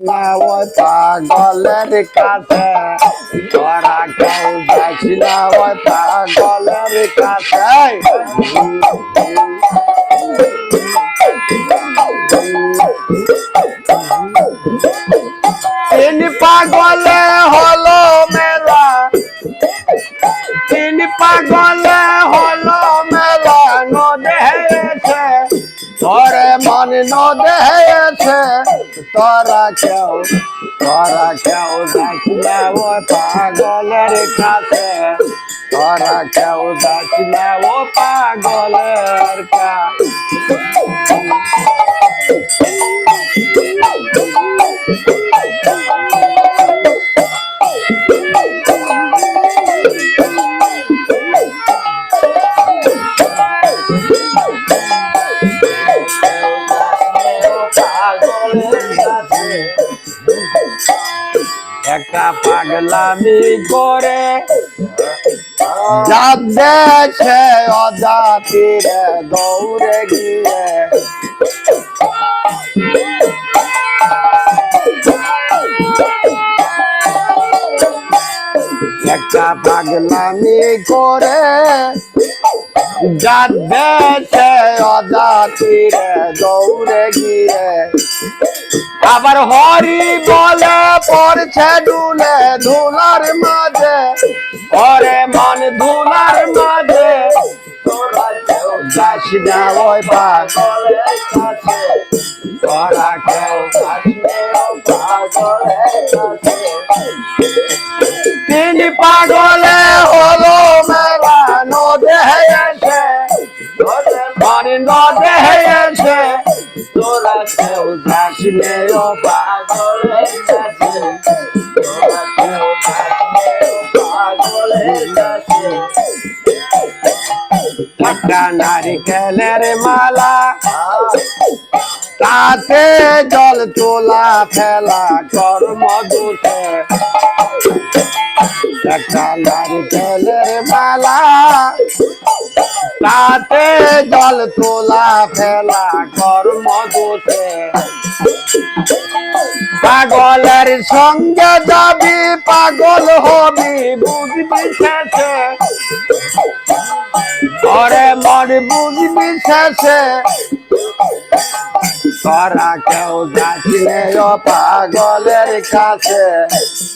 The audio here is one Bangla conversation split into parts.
ওই পাগলের কাছে তোরা কেউ যাস না ওই পাগলের কাছে পাগলে হলো নদে হয়েছে তোরা কেউ তোরা কেউ না ও পাগলের কাছে। তোরা কেউ যাস ও পাগলের কাছে। একটা পাগলামি করে। যাচ্ছে অজাতিরে দৌড়ে গিয়ে। একটা পাগলামি করে। যাচ্ছে অজাতিরে দৌড়ে গিয়ে। আবার হরি পড়ছে ডুলে ধুলার মাঝে ওরে মন ধুলার মাঝে। যাস না ওই পাগলের কাছে, তোরা কেউ পাগলের কাছে। তিনি পাগলে পানি নদে হয়েছে তোরা কেউ যাস নে ও পাগলের কাছে তোরা কেউ যাস নে ও পাগলের কাছে একটা নারিকেলের মালা, তাতে জল তোলা ফেলা কর্ম দূষে নারিকেলের মালা। তাতে জল তোলা ফেলা কর্ম দোষে। পাগলের সঙ্গে যাবি, পাগল হবি, বুঝবি শেষে। ঘরে মন বুঝবি শেষে। তোরা কেউ যাস নে ও পাগলের কাছে।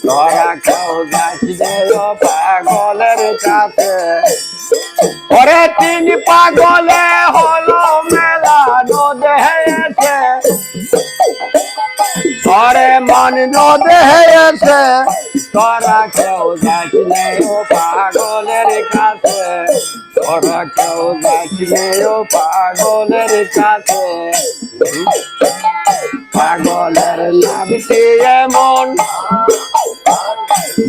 তোরা কেউ যাস নে ও পাগলের কাছে। ওরে তিন পাগলে হলো মেলা নদে হয়েছে ওরে মন নদে হয়েছে তোরা কেউ যাস নে ও পাগলের কাছে। তোরা কেউ পাগলের কাছে পাগলের নামটি এমন।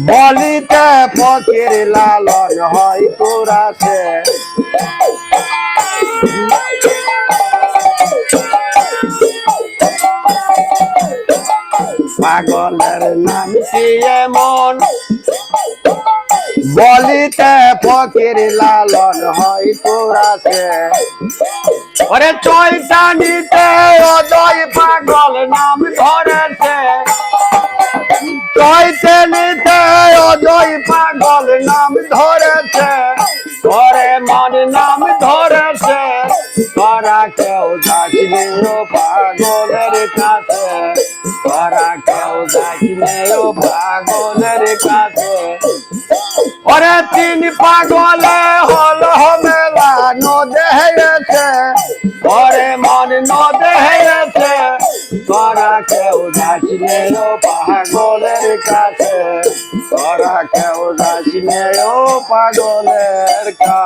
বলিতে ফকির লালন হয় তোরাছে পাগলের নামটি এমন? বলিতে ফকির লালন হয় তোরাছে ওরে চৈতানিতে অজয় পাগল নাম ধরেছে। চৈতানিতে অজয় পাগল নাম ধরেছে। ওরে মন নাম ধরেছে, তোরা কেউ ও পাগলের কাছে। তোরা কেউ ও পাগলের কাছে। ওরে তিন পাগলে হল মেলা, নদে হেয়েছে ওরে মন নদে হেয়েছে তোরা কেউ যাসনি ও পাগলের কাছে। তোরা কেউ যাসনি ও পাগলের কাছে।